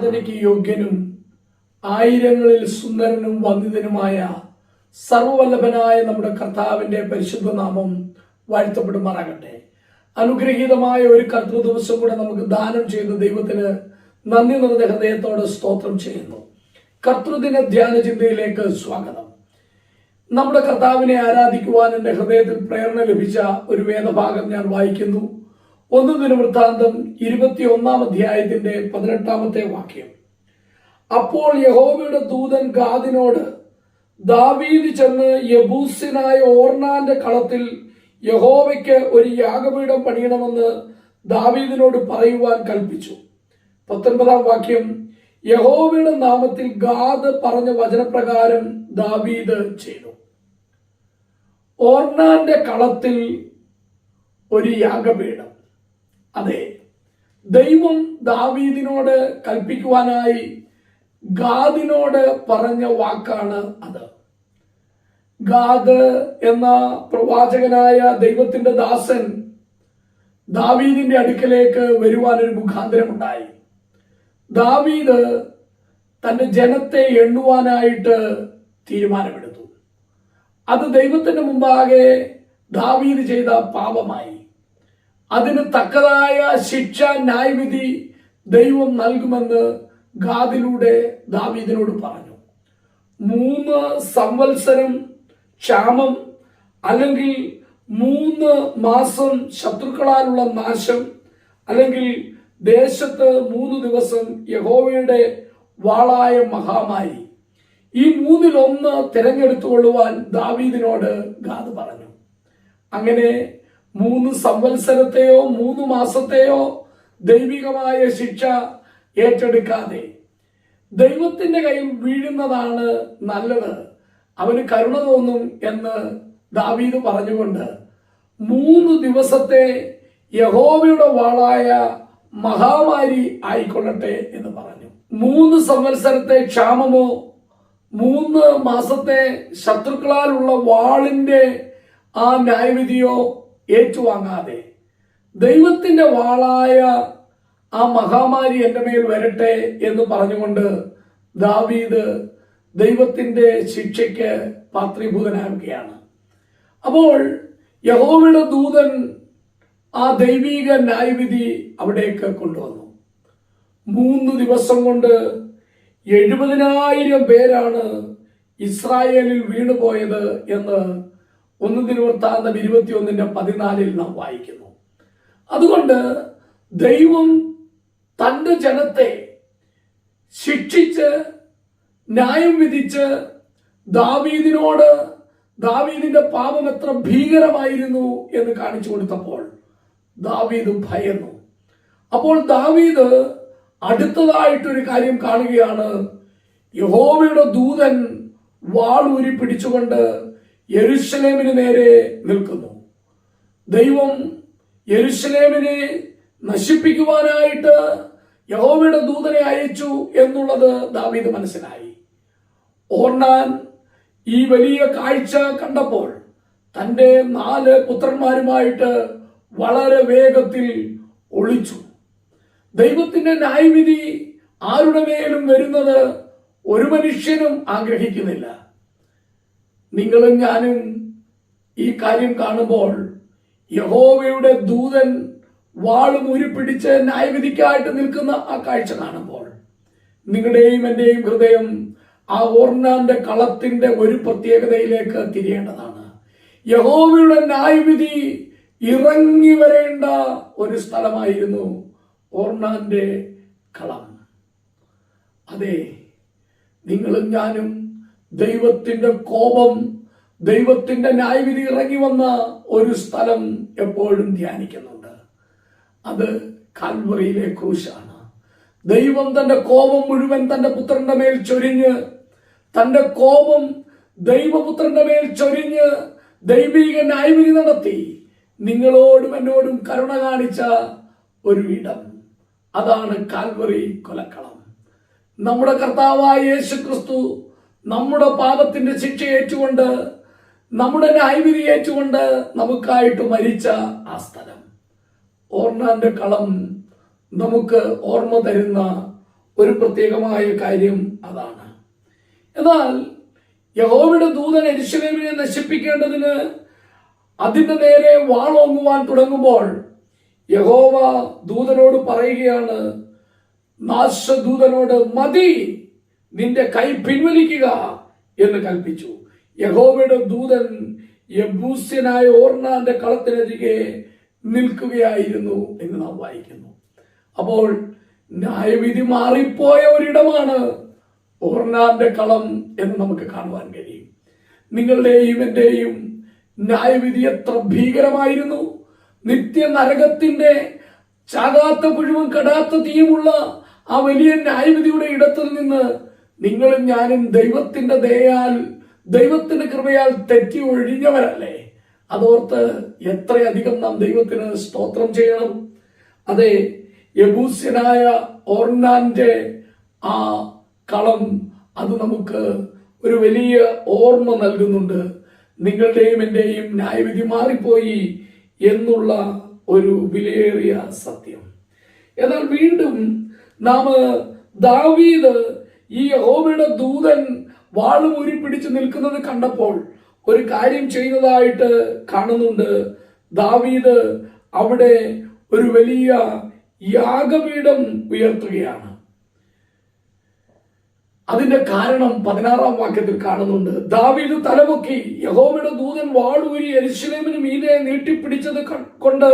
ആരാധനയ്ക്ക് യോഗ്യനും ആയിരങ്ങളിൽ സുന്ദരനും വന്ദിതനുമായ സർവവല്ലഭനായ നമ്മുടെ കർത്താവിന്റെ പരിശുദ്ധ നാമം വാഴ്ത്തപ്പെടുമാറാകട്ടെ. അനുഗ്രഹീതമായ ഒരു കർത്തൃ ദിവസം കൂടെ നമുക്ക് ദാനം ചെയ്യുന്ന ദൈവത്തിന് നന്ദി നിറഞ്ഞ ഹൃദയത്തോടെ സ്തോത്രം ചെയ്യുന്നു. കർത്തൃദിന ധ്യാന ചിന്തയിലേക്ക് സ്വാഗതം. നമ്മുടെ കർത്താവിനെ ആരാധിക്കുവാൻ എന്റെ ഹൃദയത്തിൽ പ്രേരണ ലഭിച്ച ഒരു വേദഭാഗം ഞാൻ വായിക്കുന്നു. ഒന്ന് ദിനവൃത്താന്തം ഇരുപത്തിയൊന്നാം അധ്യായത്തിന്റെ പതിനെട്ടാമത്തെ വാക്യം. അപ്പോൾ യഹോവയുടെ ദൂതൻ ഗാദിനോട് ദാവീദ് ചെന്ന് യബൂസിനായ ഓർണാന്റെ കളത്തിൽ യഹോവയ്ക്ക് ഒരു യാഗപീഠം പണിയണമെന്ന് ദാവീദിനോട് പറയുവാൻ കൽപ്പിച്ചു. പത്തൊൻപതാം വാക്യം യഹോവയുടെ നാമത്തിൽ ഗാദ് പറഞ്ഞ വചനപ്രകാരം ദാവീദ് ചെയ്തു. ഓർണാന്റെ കളത്തിൽ ഒരു യാഗപീഠം. അതെ. ദൈവം ദാവീദിനോട് കൽപ്പിക്കുവാനായി ഗാദിനോട് പറഞ്ഞ വാക്കാണ് അത്. ഗാദ് എന്ന പ്രവാചകനായ ദൈവത്തിന്റെ ദാസൻ ദാവീദിന്റെ അടുക്കലേക്ക് വരുവാനൊരു മുഖാന്തരമുണ്ടായി. ദാവീദ് തന്റെ ജനത്തെ എണ്ണുവാനായിട്ട് തീരുമാനമെടുത്തു. അത് ദൈവത്തിന്റെ മുമ്പാകെ ദാവീദ് ചെയ്ത പാപമായി. അതിന് തക്കതായ ശിക്ഷ ന്യായവിധി ദൈവം നൽകുമെന്ന് ഗാദിലൂടെ ദാവീദിനോട് പറഞ്ഞു. മൂന്ന് സംവത്സരം ക്ഷാമം അല്ലെങ്കിൽ മൂന്ന് മാസം ശത്രുക്കളാലുള്ള നാശം അല്ലെങ്കിൽ ദേശത്ത് മൂന്ന് ദിവസം യഹോവയുടെ വാളായ മഹാമാരി. ഈ മൂന്നിലൊന്ന് തിരഞ്ഞെടുത്തുകൊള്ളുവാൻ ദാവീദിനോട് ഗാദ് പറഞ്ഞു. അങ്ങനെ മൂന്ന് സംവത്സരത്തെയോ മൂന്ന് മാസത്തെയോ ദൈവികമായ ശിക്ഷ ഏറ്റെടുക്കാതെ ദൈവത്തിന്റെ കയ്യിൽ വീഴുന്നതാണ് നല്ലത്. അവന് കരുണ തോന്നും എന്ന് ദാവീദ് പറഞ്ഞുകൊണ്ട് മൂന്ന് ദിവസത്തെ യഹോവയുടെ വാളായ മഹാമാരി ആയിക്കൊള്ളട്ടെ എന്ന് പറഞ്ഞു. മൂന്ന് സംവത്സരത്തെ ക്ഷാമമോ മൂന്ന് മാസത്തെ ശത്രുക്കളാലുള്ള വാളിന്റെ ആ ന്യായവിധിയോ ഏറ്റുവാങ്ങാതെ ദൈവത്തിന്റെ വാളായ ആ മഹാമാരി എന്റെ മേൽ വരട്ടെ എന്ന് പറഞ്ഞുകൊണ്ട് ദാവീദ് ദൈവത്തിന്റെ ശിക്ഷയ്ക്ക് പാത്രീഭൂതനാകുകയാണ്. അപ്പോൾ യഹോവയുടെ ദൂതൻ ആ ദൈവീക ന്യായവിധി അവിടേക്ക് കൊണ്ടുവന്നു. മൂന്ന് ദിവസം കൊണ്ട് എഴുപതിനായിരം പേരാണ് ഇസ്രായേലിൽ വീണുപോയത് എന്ന് ഒന്ന് ഇരുപത്തി ഇരുപത്തിയൊന്നിന്റെ പതിനാലിൽ നാം വായിക്കുന്നു. അതുകൊണ്ട് ദൈവം തന്റെ ജനത്തെ ശിക്ഷിച്ച് ന്യായം വിധിച്ച് ദാവീദിനോട് ദാവീദിന്റെ പാപം എത്ര ഭീകരമായിരുന്നു എന്ന് കാണിച്ചു കൊടുത്തപ്പോൾ ദാവീദ് ഭയന്നു. അപ്പോൾ ദാവീദ് അടുത്തതായിട്ടൊരു കാര്യം കാണുകയാണ്. യഹോവയുടെ ദൂതൻ വാളൂരി പിടിച്ചുകൊണ്ട് യെരുഷലേമിന് നേരെ നിൽക്കുന്നു. ദൈവം യെരുഷലേമിനെ നശിപ്പിക്കുവാനായിട്ട് യഹോവയുടെ ദൂതനെ അയച്ചു എന്നുള്ളത് ദാവീദ് മനസ്സിലായി. ഓർണാൻ ഈ വലിയ കാഴ്ച കണ്ടപ്പോൾ തന്റെ നാല് പുത്രന്മാരുമായിട്ട് വളരെ വേഗത്തിൽ ഒളിച്ചു. ദൈവത്തിന്റെ ന്യായവിധി ആരുടെ മേലും വരുന്നത് ഒരു മനുഷ്യനും ആഗ്രഹിക്കുന്നില്ല. നിങ്ങളും ഞാനും ഈ കാര്യം കാണുമ്പോൾ യഹോവയുടെ ദൂതൻ വാളും ഉരുപ്പിടിച്ച് ന്യായവിധിക്കായിട്ട് നിൽക്കുന്ന ആ കാഴ്ച കാണുമ്പോൾ നിങ്ങളുടെയും എന്റെയും ഹൃദയം ആ ഓർണാന്റെ കളത്തിന്റെ ഒരു പ്രത്യേകതയിലേക്ക് തിരിയേണ്ടതാണ്. യഹോവയുടെ ന്യായവിധി ഇറങ്ങി വരേണ്ട ഒരു സ്ഥലമായിരുന്നു ഓർണാന്റെ കളം. അതെ നിങ്ങളും ഞാനും ദൈവത്തിന്റെ കോപം ദൈവത്തിന്റെ ന്യായവിധി ഇറങ്ങി വന്ന ഒരു സ്ഥലം എപ്പോഴും ധ്യാനിക്കുന്നുണ്ട്. അത് കാൽവറിയിലെ ക്രൂശാണ്. ദൈവം തന്റെ കോപം മുഴുവൻ തന്റെ പുത്രന്റെ മേൽ ചൊരിഞ്ഞ് തന്റെ കോപം ദൈവപുത്രന്റെ മേൽ ചൊരിഞ്ഞ് ദൈവിക ന്യായവിധി നടത്തി നിങ്ങളോടും എന്നോടും കരുണ കാണിച്ച ഒരു ഇടം. അതാണ് കാൽവറി കൊലക്കളം. നമ്മുടെ കർത്താവായ യേശു ക്രിസ്തു നമ്മുടെ പാപത്തിന്റെ ശിക്ഷ ഏറ്റുകൊണ്ട് നമ്മുടെ ന്യായവിധി ഏറ്റുകൊണ്ട് നമുക്കായിട്ട് മരിച്ച ആ സ്ഥലം. ഓർണാന്റെ കളം നമുക്ക് ഓർമ്മ തരുന്ന ഒരു പ്രത്യേകമായ കാര്യം അതാണ്. എന്നാൽ യഹോവയുടെ ദൂതൻ എരിശലേമിനെ നശിപ്പിക്കേണ്ടതിന് അതിന്റെ നേരെ വാളോങ്ങുവാൻ തുടങ്ങുമ്പോൾ യഹോവ ദൂതനോട് പറയുകയാണ് നാശദൂതനോട് മതി നിന്റെ കൈ പിൻവലിക്കുക എന്ന് കൽപ്പിച്ചു. യഹോബയുടെ ദൂതൻ യബൂസ്യനായ ഓർണാന്റെ കളത്തിനരികെ നിൽക്കുകയായിരുന്നു എന്ന് നാം വായിക്കുന്നു. അപ്പോൾ ന്യായവിധി മാറിപ്പോയ ഒരിടമാണ് ഓർണാന്റെ കളം എന്ന് നമുക്ക് കാണുവാൻ കഴിയും. നിങ്ങളുടെയും എന്റെയും ന്യായവിധി എത്ര ഭീകരമായിരുന്നു. നിത്യ നരകത്തിന്റെ ചാകാത്ത പുഴുവും കടാത്ത തീയുമുള്ള ആ വലിയ ന്യായവിധിയുടെ ഇടത്തിൽ നിന്ന് നിങ്ങളും ഞാനും ദൈവത്തിന്റെ ദയാൽ ദൈവത്തിന്റെ കൃപയാൽ തെറ്റി ഒഴിഞ്ഞവരല്ലേ? അതോർത്ത് എത്രയധികം നാം ദൈവത്തിന് സ്തോത്രം ചെയ്യണം. അതെ യബൂസ്യനായ ഓർണാന്റെ ആ കളം അത് നമുക്ക് ഒരു വലിയ ഓർമ്മ നൽകുന്നുണ്ട്. നിങ്ങളുടെയും എന്റെയും ന്യായവിധി മാറിപ്പോയി എന്നുള്ള ഒരു വിലയേറിയ സത്യം. എന്നാൽ വീണ്ടും നാം ദാവീദ് ഈ യഹോവയുടെ ദൂതൻ വാളും ഊരി പിടിച്ച് നിൽക്കുന്നത് കണ്ടപ്പോൾ ഒരു കാര്യം ചെയ്യുന്നതായിട്ട് കാണുന്നുണ്ട്. ദാവീദ് അവിടെ ഒരു വലിയ യാഗപീഠം ഉയർത്തുകയാണ്. അതിന്റെ കാരണം പതിനാറാം വാക്യത്തിൽ കാണുന്നുണ്ട്. ദാവീദ് തലമുക്കി യഹോമയുടെ ദൂതൻ വാളൂരി എരിശിലേമിന് മീതെ നീട്ടിപ്പിടിച്ചത് കൊണ്ട്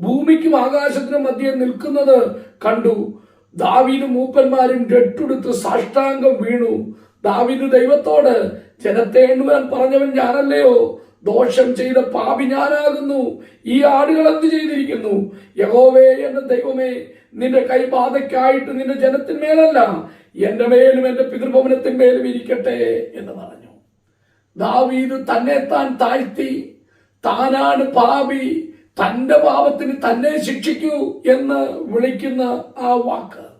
ഭൂമിക്കും ആകാശത്തിനും മധ്യേ നിൽക്കുന്നത് കണ്ടു. ദാവീദ് മൂപ്പന്മാരും രട്ടുടുത്ത് സാഷ്ടാംഗം വീണു. ദാവീദ് ദൈവത്തോട് ജനത്തെ എണ്ണുവാൻ പറഞ്ഞവൻ ഞാനല്ലയോ? ദോഷം ചെയ്ത പാപി ഞാനാകുന്നു. ഈ ആടുകൾ എന്ത് ചെയ്തിരിക്കുന്നു? യഹോവേ എന്റെ ദൈവമേ നിന്റെ കൈബാധയ്ക്കായിട്ട് നിന്റെ ജനത്തിന്മേലല്ല എന്റെ മേലും എന്റെ പിതൃഭവനത്തിന്മേലും ഇരിക്കട്ടെ എന്ന് പറഞ്ഞു. ദാവീദ് തന്നെ താൻ താഴ്ത്തി താനാണ് പാപി തന്റെ പാപത്തിന് തന്നെ ശിക്ഷിക്കൂ എന്ന് വിളിക്കുന്ന ആ വാക്ക്.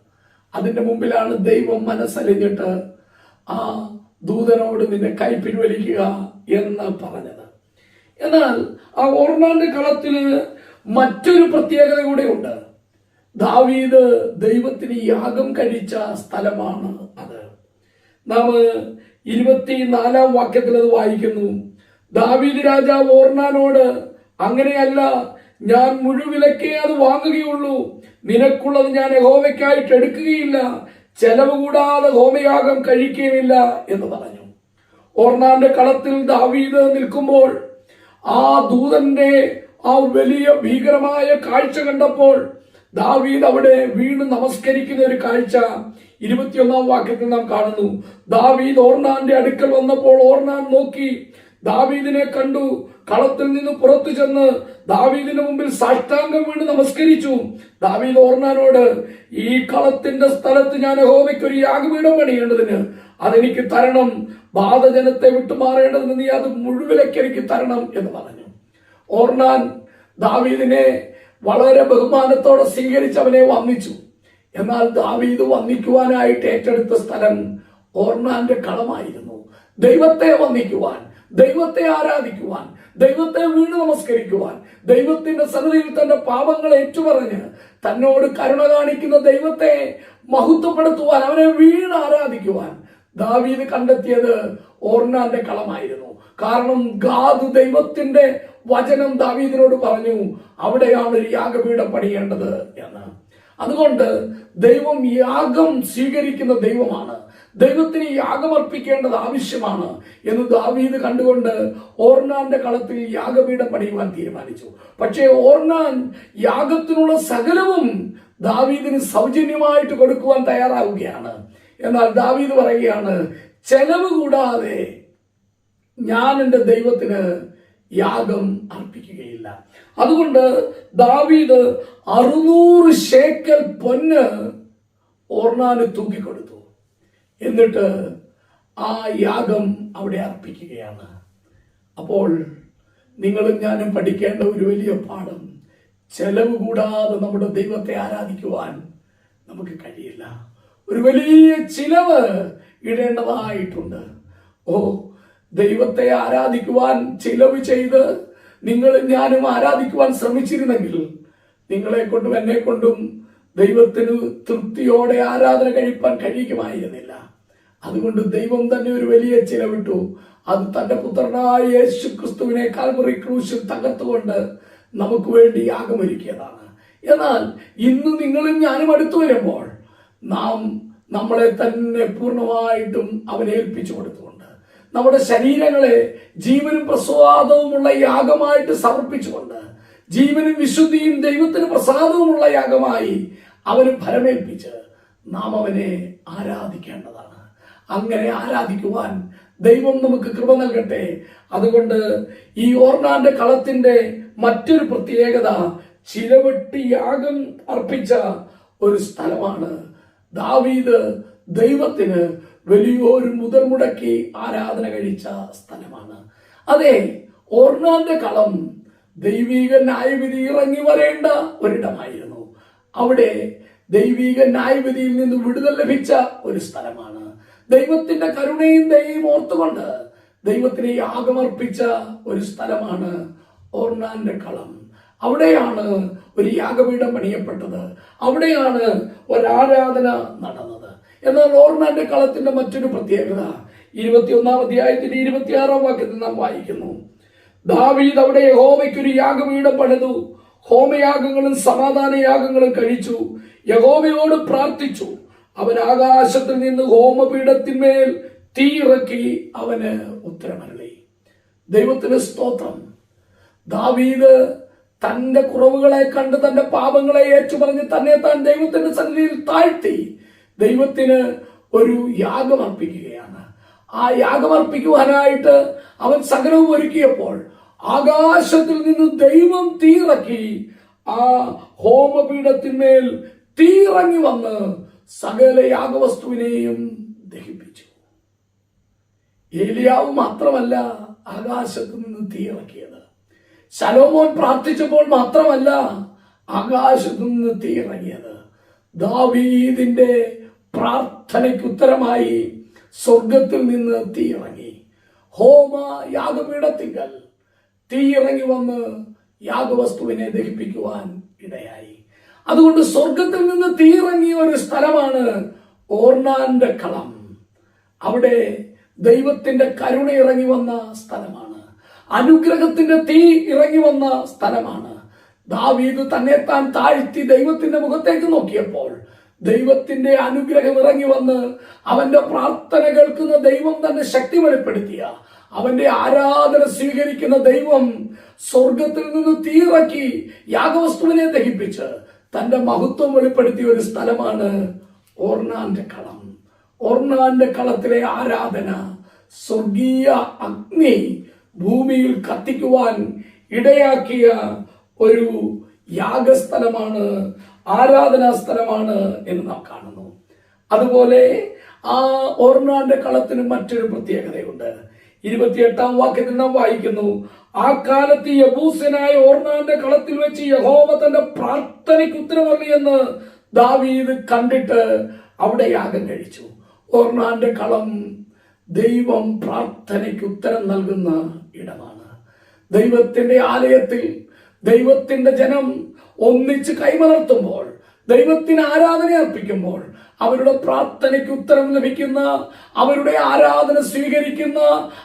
അതിന്റെ മുമ്പിലാണ് ദൈവം മനസ്സലിഞ്ഞിട്ട് ആ ദൂതനോട് നിന്നെ കൈ പിൻവലിക്കുക എന്ന് പറഞ്ഞത്. എന്നാൽ ആ ഓർണാന്റെ കളത്തിൽ മറ്റൊരു പ്രത്യേകത കൂടെ ഉണ്ട് ദാവീദ് ദൈവത്തിന് യാഗം കഴിച്ച സ്ഥലമാണ് അത്. നാം ഇരുപത്തിനാലാം വാക്യത്തിൽ അത് വായിക്കുന്നു. ദാവീദ് രാജാവ് ഓർണാനോട് അങ്ങനെയല്ല ഞാൻ മുഴുവിലക്കേ അത് വാങ്ങുകയുള്ളൂ. നിനക്കുള്ളത് ഞാൻ യഹോവയ്ക്കായിട്ട് എടുക്കുകയില്ല. ചെലവ് കൂടാതെ ഹോമയാഗം കഴിക്കുകയില്ല എന്ന് പറഞ്ഞു. ഓർണാന്റെ കളത്തിൽ ദാവീദ് നിൽക്കുമ്പോൾ ആ ദൂതന്റെ ആ വലിയ ഭീകരമായ കാഴ്ച കണ്ടപ്പോൾ ദാവീദ് അവിടെ വീണ് നമസ്കരിക്കുന്ന ഒരു കാഴ്ച ഇരുപത്തിയൊന്നാം വാക്യത്തിൽ നാം കാണുന്നു. ദാവീദ് ഓർണാന്റെ അടുക്കൽ വന്നപ്പോൾ ഓർണാൻ നോക്കി ദാവീദിനെ കണ്ടു. കളത്തിൽ നിന്ന് പുറത്തു ചെന്ന് ദാവീദിന് മുമ്പിൽ സാഷ്ടാംഗം വീണ് നമസ്കരിച്ചു. ദാവീദ് ഓർണാനോട് ഈ കളത്തിന്റെ സ്ഥലത്ത് ഞാൻ യഹോവയ്ക്ക് ഒരു യാഗപീഠം പണിയേണ്ടതിന് അതെനിക്ക് തരണം. ബാധജനത്തെ വിട്ടുമാറേണ്ടതിന് നീ അത് മുഴുവിലേക്ക് എനിക്ക് തരണം എന്ന് പറഞ്ഞു. ഓർണാൻ ദാവീദിനെ വളരെ ബഹുമാനത്തോടെ സ്വീകരിച്ച് അവനെ വന്നിച്ചു എന്നാൽ ദാവീദ് വന്നിക്കുവാനായിട്ട് ഏറ്റെടുത്ത സ്ഥലം ഓർണാന്റെ കളമായിരുന്നു. ദൈവത്തെ വന്നിക്കുവാൻ ദൈവത്തെ ആരാധിക്കുവാൻ ദൈവത്തെ വീണ് നമസ്കരിക്കുവാൻ ദൈവത്തിന്റെ സന്നിധിയിൽ തന്റെ പാപങ്ങൾ ഏറ്റുപറഞ്ഞ് തന്നോട് കരുണ കാണിക്കുന്ന ദൈവത്തെ മഹത്വപ്പെടുത്തുവാൻ അവനെ വീണ് ആരാധിക്കുവാൻ ദാവീദ് കണ്ടെത്തിയത് ഓർണാന്റെ കളമായിരുന്നു. കാരണം ഗാദ് ദൈവത്തിന്റെ വചനം ദാവീദിനോട് പറഞ്ഞു അവിടെയാണ് ഒരു യാഗപീഠം പണിയേണ്ടത് എന്ന്. അതുകൊണ്ട് ദൈവം യാഗം സ്വീകരിക്കുന്ന ദൈവമാണ്. ദൈവത്തിന് യാഗമർപ്പിക്കേണ്ടത് ആവശ്യമാണ് എന്ന് ദാവീദ് കണ്ടുകൊണ്ട് ഓർണാന്റെ കളത്തിൽ യാഗപീഠം പണിയുവാൻ തീരുമാനിച്ചു. പക്ഷേ ഓർണാൻ യാഗത്തിനുള്ള സകലവും ദാവീദിന് സൗജന്യമായിട്ട് കൊടുക്കുവാൻ തയ്യാറാവുകയാണ്. എന്നാൽ ദാവീദ് പറയുകയാണ് ചെലവ് കൂടാതെ ഞാൻ എന്റെ ദൈവത്തിന് യാഗം അർപ്പിക്കുകയില്ല. അതുകൊണ്ട് ദാവീദ് അറുന്നൂറ് ശേക്കൽ പൊന്ന് ഓർണാന് തൂക്കിക്കൊടുത്തു. എന്നിട്ട് ആ യാഗം അവിടെ അർപ്പിക്കുകയാണ്. അപ്പോൾ നിങ്ങളും ഞാനും പഠിക്കേണ്ട ഒരു വലിയ പാഠം ചെലവ് കൂടാതെ നമ്മുടെ ദൈവത്തെ ആരാധിക്കുവാൻ നമുക്ക് കഴിയില്ല. ഒരു വലിയ ചിലവ് ഇടേണ്ടതായിട്ടുണ്ട്. ഓ ദൈവത്തെ ആരാധിക്കുവാൻ ചിലവ് ചെയ്ത് നിങ്ങളും ഞാനും ആരാധിക്കുവാൻ ശ്രമിച്ചിരുന്നെങ്കിൽ നിങ്ങളെ കൊണ്ടും എന്നെ കൊണ്ടും ദൈവത്തിന് തൃപ്തിയോടെ ആരാധന കഴിപ്പാൻ കഴിയുമായിരുന്നില്ല. അതുകൊണ്ട് ദൈവം തന്നെ ഒരു വലിയ ചിലവിട്ടു. അത് തന്റെ പുത്രനായ യേശു ക്രിസ്തുവിനെ കാൽമുറി ക്രൂശിൽ തകർത്തുകൊണ്ട് നമുക്ക് വേണ്ടി യാഗമൊരുക്കിയതാണ് എന്നാൽ ഇന്ന് നിങ്ങളും ഞാനും അടുത്തു വരുമ്പോൾ നാം നമ്മളെ തന്നെ പൂർണമായിട്ടും അവനെ ഏൽപ്പിച്ചു കൊടുത്തുകൊണ്ട് നമ്മുടെ ശരീരങ്ങളെ ജീവനും പ്രസാദവുമുള്ള യാഗമായിട്ട് സമർപ്പിച്ചുകൊണ്ട് ജീവനും വിശുദ്ധിയും ദൈവത്തിന് പ്രസാദവുമുള്ള യാഗമായി അവന് ഫലമേൽപ്പിച്ച് നാം അവനെ ആരാധിക്കേണ്ടതാണ്. അങ്ങനെ ആരാധിക്കുവാൻ ദൈവം നമുക്ക് കൃപ നൽകട്ടെ. അതുകൊണ്ട് ഈ ഓർണാന്റെ കളത്തിന്റെ മറ്റൊരു പ്രത്യേകത ചിലവെട്ടി യാഗം അർപ്പിച്ച ഒരു സ്ഥലമാണ്. ദാവീദ് ദൈവത്തിന് വലിയൊരു മുതൽ മുടക്കി ആരാധന കഴിച്ച സ്ഥലമാണ്. അതെ ഓർണാന്റെ കളം ദൈവീക ന്യായവിധി ഇറങ്ങി വരേണ്ട ഒരിടമായിരുന്നു. അവിടെ ദൈവീക ന്യായവിധിയിൽ നിന്ന് വിടുതൽ ലഭിച്ച ഒരു സ്ഥലമാണ്. ദൈവത്തിന്റെ കരുണയും ദയയും ഓർത്തുകൊണ്ട് ദൈവത്തിന് യാഗമർപ്പിച്ച ഒരു സ്ഥലമാണ് ഓർണാന്റെ കളം. അവിടെയാണ് ഒരു യാഗപീഠം പണിയപ്പെട്ടത്. അവിടെയാണ് ഒരാരാധന നടന്നത്. എന്നാൽ ഓർണാന്റെ കളത്തിന്റെ മറ്റൊരു പ്രത്യേകത ഇരുപത്തിയൊന്നാം അധ്യായത്തിന്റെ ഇരുപത്തിയാറാം വാക്യത്തിൽ നാം വായിക്കുന്നു. ദാവീദ് അവിടെ യഹോവയ്ക്ക് ഒരു യാഗപീഠം പണിതു. ഹോമയാഗങ്ങളും സമാധാന യാഗങ്ങളും കഴിച്ചു. യഹോവയോട് പ്രാർത്ഥിച്ചു. അവൻ ആകാശത്തിൽ നിന്ന് ഹോമപീഠത്തിന്മേൽ തീയിറക്കി അവന് ഉത്തരമരളി. ദൈവത്തിന് സ്തോത്രം. ദാവീദ് തന്റെ കുറവുകളെ കണ്ട് തന്റെ പാപങ്ങളെ ഏറ്റുപറഞ്ഞ് തന്നെ താൻ ദൈവത്തിന്റെ സന്നിധിയിൽ താഴ്ത്തി ദൈവത്തിന് ഒരു യാഗം അർപ്പിക്കുകയാണ്. ആ യാഗം അർപ്പിക്കുവാനായിട്ട് അവൻ സകലവും ഒരുക്കിയപ്പോൾ ആകാശത്തിൽ നിന്ന് ദൈവം തീറക്കി ആ ഹോമപീഠത്തിന്മേൽ തീറങ്ങി വന്ന് സകല യാഗവസ്തുവിനെയും ദഹിപ്പിച്ചു. ഏലിയാവ് മാത്രമല്ല ആകാശത്ത് നിന്ന് തീയിറക്കിയത് ശലോമോൻ പ്രാർത്ഥിച്ചപ്പോൾ മാത്രമല്ല ആകാശത്ത് നിന്ന് തീയിറങ്ങിയത് ദാവീദിന്റെ പ്രാർത്ഥനയ്ക്ക് ഉത്തരമായി സ്വർഗത്തിൽ നിന്ന് തീയിറങ്ങി ഹോമ യാഗപീഠത്തിങ്കൽ. തീയിറങ്ങി വന്ന് യാഗവസ്തുവിനെ ദഹിപ്പിക്കുവാൻ ഇടയായി. അതുകൊണ്ട് സ്വർഗത്തിൽ നിന്ന് തീയിറങ്ങിയ ഒരു സ്ഥലമാണ് ഓർണാന്റെ കളം. അവിടെ ദൈവത്തിന്റെ കരുണ ഇറങ്ങി വന്ന സ്ഥലമാണ്. അനുഗ്രഹത്തിന്റെ തീ ഇറങ്ങി വന്ന സ്ഥലമാണ്. ദാവീദ് തന്നെ താൻ താഴ്ത്തി ദൈവത്തിന്റെ മുഖത്തേക്ക് നോക്കിയപ്പോൾ ദൈവത്തിന്റെ അനുഗ്രഹം ഇറങ്ങി വന്ന് അവന്റെ പ്രാർത്ഥന കേൾക്കുന്ന ദൈവം തന്നെ ശക്തി വെളിപ്പെടുത്തിയ. അവന്റെ ആരാധന സ്വീകരിക്കുന്ന ദൈവം സ്വർഗത്തിൽ നിന്ന് തീറക്കി യാഗവസ്തുവിനെ ദഹിപ്പിച്ച് തന്റെ മഹത്വം വെളിപ്പെടുത്തിയ ഒരു സ്ഥലമാണ് ഓർണാന്റെ കളം. ഓർണാന്റെ കളത്തിലെ ആരാധന സ്വർഗീയ അഗ്നി ഭൂമിയിൽ കത്തിക്കുവാൻ ഇടയാക്കിയ ഒരു യാഗസ്ഥലമാണ് ആരാധനാ സ്ഥലമാണ് എന്ന് നാം കാണുന്നു. അതുപോലെ ആ ഓർണാന്റെ കളത്തിന് മറ്റൊരു പ്രത്യേകതയുണ്ട്. ഇരുപത്തിയെട്ടാം വാക്യത്തിൽ നാം വായിക്കുന്നു. ആ കാലത്ത് യബൂസനായ ഓർണാന്റെ കളത്തിൽ വെച്ച് യഹോവ തന്റെ പ്രാർത്ഥനയ്ക്ക് ഉത്തരമറിയെന്ന് ദാവീദ് കണ്ടിട്ട് അവിടെ യാഗം കഴിച്ചു. ഓർണാന്റെ കളം ദൈവം പ്രാർത്ഥനയ്ക്ക് ഉത്തരം നൽകുന്ന ഇടമാണ്. ദൈവത്തിന്റെ ആലയത്തിൽ ദൈവത്തിന്റെ ജനം ഒന്നിച്ച് കൈമലർത്തുമ്പോൾ ദൈവത്തിന് ആരാധന അർപ്പിക്കുമ്പോൾ അവരുടെ പ്രാർത്ഥനയ്ക്ക് ഉത്തരം ലഭിക്കുന്ന അവരുടെ ആരാധന സ്വീകരിക്കുന്ന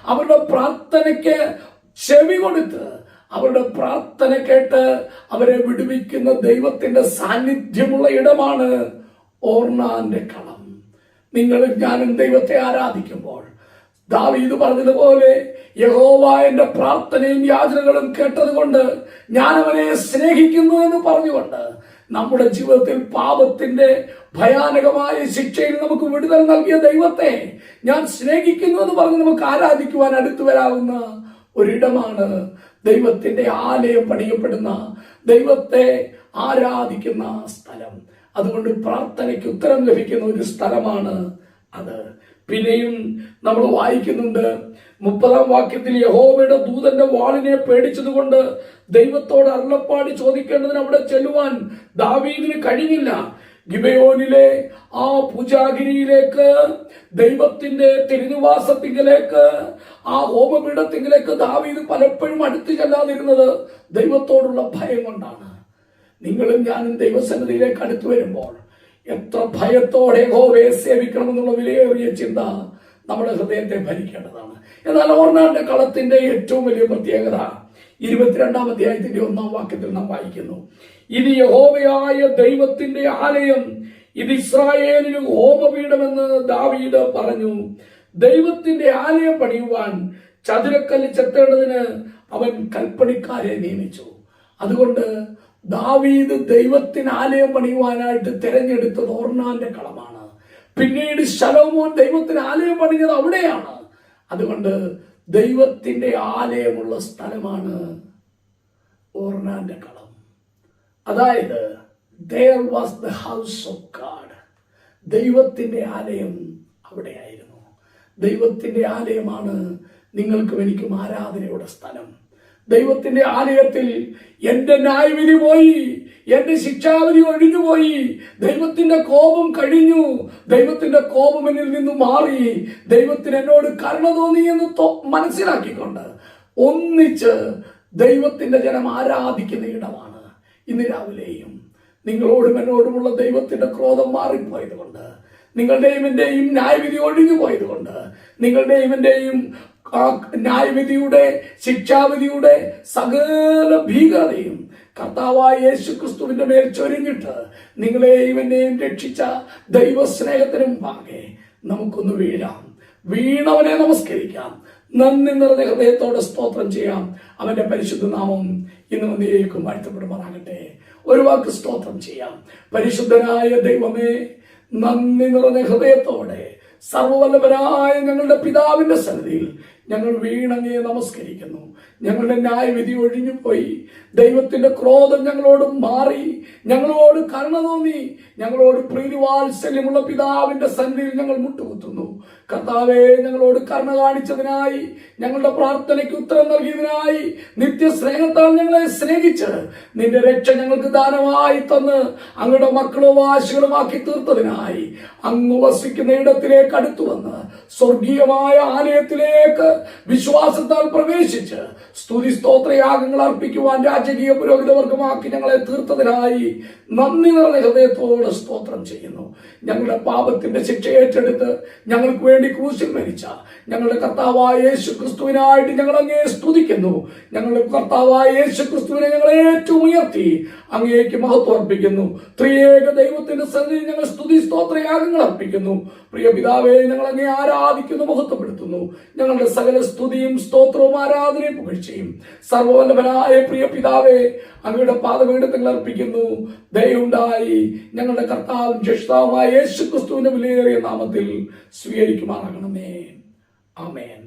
അവരുടെ പ്രാർത്ഥനയ്ക്ക് ചെവി കൊടുത്ത് അവരുടെ പ്രാർത്ഥന കേട്ട് അവരെ വിടുവിക്കുന്ന ദൈവത്തിന്റെ സാന്നിധ്യമുള്ള ഇടമാണ് ഓർണാന്റെ കളം. നിങ്ങൾ ഞാനും ദൈവത്തെ ആരാധിക്കുമ്പോൾ ദാവീദ് പറഞ്ഞതുപോലെ യഹോവ എന്റെ പ്രാർത്ഥനയും യാചനകളും കേട്ടതുകൊണ്ട് ഞാൻ അവനെ സ്നേഹിക്കുന്നു എന്ന് പറഞ്ഞുകൊണ്ട് നമ്മുടെ ജീവിതത്തിൽ പാപത്തിന്റെ ഭയാനകമായ ശിക്ഷയിൽ നമുക്ക് വിടുതൽ നൽകിയ ദൈവത്തെ ഞാൻ സ്നേഹിക്കുന്നു എന്ന് പറഞ്ഞ് നമുക്ക് ആരാധിക്കുവാൻ അടുത്തു വരാവുന്ന ഒരിടമാണ് ദൈവത്തിന്റെ ആലയം പണിയപ്പെടുന്ന ദൈവത്തെ ആരാധിക്കുന്ന സ്ഥലം. അതുകൊണ്ട് പ്രാർത്ഥനയ്ക്ക് ഉത്തരം ലഭിക്കുന്ന ഒരു സ്ഥലമാണ് അത്. പിന്നെയും നമ്മൾ വായിക്കുന്നുണ്ട് മുപ്പതാം വാക്യത്തിൽ യഹോവയുടെ ദൂതന്റെ വാളിനെ പേടിച്ചതുകൊണ്ട് ദൈവത്തോട് അരുളപ്പാടി ചോദിക്കേണ്ടതിന് അവിടെ ചെല്ലുവാൻ ദാവീദിന് കഴിഞ്ഞില്ല. ഗിബയോനിലെ ആ പൂജാഗിരിയിലേക്ക് ദൈവത്തിന്റെ തിരുനിവാസത്തിങ്കിലേക്ക് ആ ഹോമപീഠത്തിങ്കിലേക്ക് ദാവീദ് പലപ്പോഴും അടുത്തു ചെല്ലാതിരുന്നത് ദൈവത്തോടുള്ള ഭയം കൊണ്ടാണ്. നിങ്ങളും ഞാനും ദൈവസന്നിധിയിലേക്ക് അടുത്തു വരുമ്പോൾ എത്ര ഭയത്തോടെ യഹോവയെ സേവിക്കണമെന്നുള്ള വിലയേറിയ ചിന്ത നമ്മുടെ ഹൃദയത്തെ ഭരിക്കേണ്ടതാണ്. എന്നാൽ ഓർണാന്റെ കളത്തിന്റെ ഏറ്റവും വലിയ പ്രത്യേകത ഇരുപത്തിരണ്ടാം അധ്യായത്തിന്റെ ഒന്നാം വാക്യത്തിൽ നാം വായിക്കുന്നു. ഇത് യഹോവയായ ദൈവത്തിന്റെ ആലയം ഇത് ഇസ്രായേലിന് ഹോമപീഠമെന്ന് ദാവീദ് പറഞ്ഞു. ദൈവത്തിന്റെ ആലയം പണിയുവാൻ ചതുരക്കല്ല് ചെത്തേണ്ടതിന് അവൻ കൽപ്പണിക്കാരെ നിയമിച്ചു. അതുകൊണ്ട് ദാവീദ് ദൈവത്തിന് ആലയം പണിയുവാനായിട്ട് തിരഞ്ഞെടുത്തത് ഓർണാന്റെ കളമാണ്. പിന്നീട് ശലോമോൻ ദൈവത്തിന് ആലയം പണിഞ്ഞത് അവിടെയാണ്. അതുകൊണ്ട് ദൈവത്തിന്റെ ആലയമുള്ള സ്ഥലമാണ് ഓർണാന്റെ കളം. അതായത് was the house of God ദൈവത്തിന്റെ ആലയം അവിടെയായിരുന്നു. ദൈവത്തിന്റെ ആലയമാണ് നിങ്ങൾക്കും എനിക്കും ആരാധനയുടെ സ്ഥലം. ദൈവത്തിന്റെ ആലയത്തിൽ എന്റെ ന്യായവിധി പോയി എന്റെ ശിക്ഷാവിധി ഒഴിഞ്ഞുപോയി ദൈവത്തിന്റെ കോപം കഴിഞ്ഞു. ദൈവത്തിന്റെ കോപം എന്നിൽ നിന്ന് മാറി. ദൈവത്തിന് എന്നോട് കരുണ തോന്നി എന്ന് മനസ്സിലാക്കിക്കൊണ്ട് ഒന്നിച്ച് ദൈവത്തിന്റെ ജനം ആരാധിക്കുന്ന ഇടമാണ് ഇന്ന് രാവിലെയും. നിങ്ങളോടും എന്നോടുമുള്ള ദൈവത്തിന്റെ ക്രോധം മാറിപ്പോയത് കൊണ്ട് നിങ്ങളുടെയും എന്റെയും ന്യായവിധി ഒഴിഞ്ഞു പോയത് കൊണ്ട് നിങ്ങളുടെയും എന്റെയും ആ ന്യായവിധിയുടെ ശിക്ഷാവിധിയുടെ സകല ഭീകരതയും കർത്താവായ യേശു ക്രിസ്തുവിന്റെ മേൽ ചൊരിഞ്ഞിട്ട് നിങ്ങളെയും എന്നെയും രക്ഷിച്ച ദൈവസ്നേഹത്തിന് പാകെ നമുക്കൊന്ന് വീഴാം. വീണവനെ നമസ്കരിക്കാം. നന്ദി നിറഞ്ഞ ഹൃദയത്തോടെ സ്തോത്രം ചെയ്യാം. അവന്റെ പരിശുദ്ധ നാമം ഇന്ന് നീക്കും വാഴ്ത്തപ്പെടുമാറാകട്ടെ. ഒരു വാക്ക് സ്തോത്രം ചെയ്യാം. പരിശുദ്ധനായ ദൈവമേ നന്ദി നിറഞ്ഞ ഹൃദയത്തോടെ സർവവല്ലഭനായ ഞങ്ങളുടെ പിതാവിന്റെ സന്നിധിയിൽ ഞങ്ങൾ വീണങ്ങയെ നമസ്കരിക്കുന്നു. ഞങ്ങളുടെ ന്യായവിധി ഒഴിഞ്ഞുപോയി. ദൈവത്തിന്റെ ക്രോധം ഞങ്ങളോട് മാറി. ഞങ്ങളോട് കരുണ തോന്നി. ഞങ്ങളോട് പ്രീതിവാത്സല്യമുള്ള പിതാവിന്റെ സന്നിധിയിൽ ഞങ്ങൾ മുട്ടുകുത്തുന്നു. കർത്താവെ ഞങ്ങളോട് കരുണ കാണിച്ചതിനായി ഞങ്ങളുടെ പ്രാർത്ഥനയ്ക്ക് ഉത്തരം നൽകിയതിനായി നിത്യസ്നേഹത്താൽ ഞങ്ങളെ സ്നേഹിച്ച് നിന്റെ രക്ഷ ഞങ്ങൾക്ക് ദാനമായി തന്ന് അങ്ങയുടെ മക്കളും വാശികളുമാക്കി തീർത്തതിനായി അങ്ങ് വസിക്കുന്ന ഇടത്തിലേക്ക് അടുത്തു വന്ന് സ്വർഗീയമായ ആലയത്തിലേക്ക് വിശ്വാസത്താൽ പ്രവേശിച്ച് സ്തുതി സ്തോത്രയാഗങ്ങൾ അർപ്പിക്കുവാൻ രാജകീയ പുരോഹിതവർഗമാക്കി ഞങ്ങളെ തീർത്തതിനായി നന്ദി നിറഞ്ഞ ഹൃദയത്തോട് സ്തോത്രം ചെയ്യുന്നു. ഞങ്ങളുടെ പാപത്തിന്റെ ശിക്ഷ ഏറ്റെടുത്ത് ഞങ്ങൾക്ക് വേണ്ടി ക്രൂശിൽ മരിച്ച ഞങ്ങളുടെ കർത്താവായ യേശു ക്രിസ്തുവിനായിട്ട് ഞങ്ങൾ അങ്ങേ സ്തുതിക്കുന്നു. ഞങ്ങളുടെ കർത്താവായ യേശു ക്രിസ്തുവിനെ ഞങ്ങൾ ഏറ്റവും ഉയർത്തി അങ്ങേക്ക് മഹത്വം അർപ്പിക്കുന്നു. ത്രിയേക ദൈവത്തിന്റെ സന്നിധി ഞങ്ങൾ സ്തുതി സ്തോത്രയാഗങ്ങൾ അർപ്പിക്കുന്നു. പ്രിയ പിതാവെ ഞങ്ങൾ അങ്ങേ ആരാധിക്കുന്നു മഹത്വപ്പെടുത്തുന്നു. ഞങ്ങളുടെ സകല സ്തുതിയും സ്തോത്രവും ആരാധനയും പുകഴ്ചയും. സർവോല്ലഭനായ പ്രിയ പിതാവെ അങ്ങയുടെ പാദപീഠത്തിൽ അർപ്പിക്കുന്നു. ദയുണ്ടായി ഞങ്ങളുടെ കർത്താവും ജ്യേഷ്ഠാവുമായ യേശു ക്രിസ്തുവിന്റെ വിലയേറിയ നാമത്തിൽ സ്വീകരിക്കുമാറാകണമേ ആമേൻ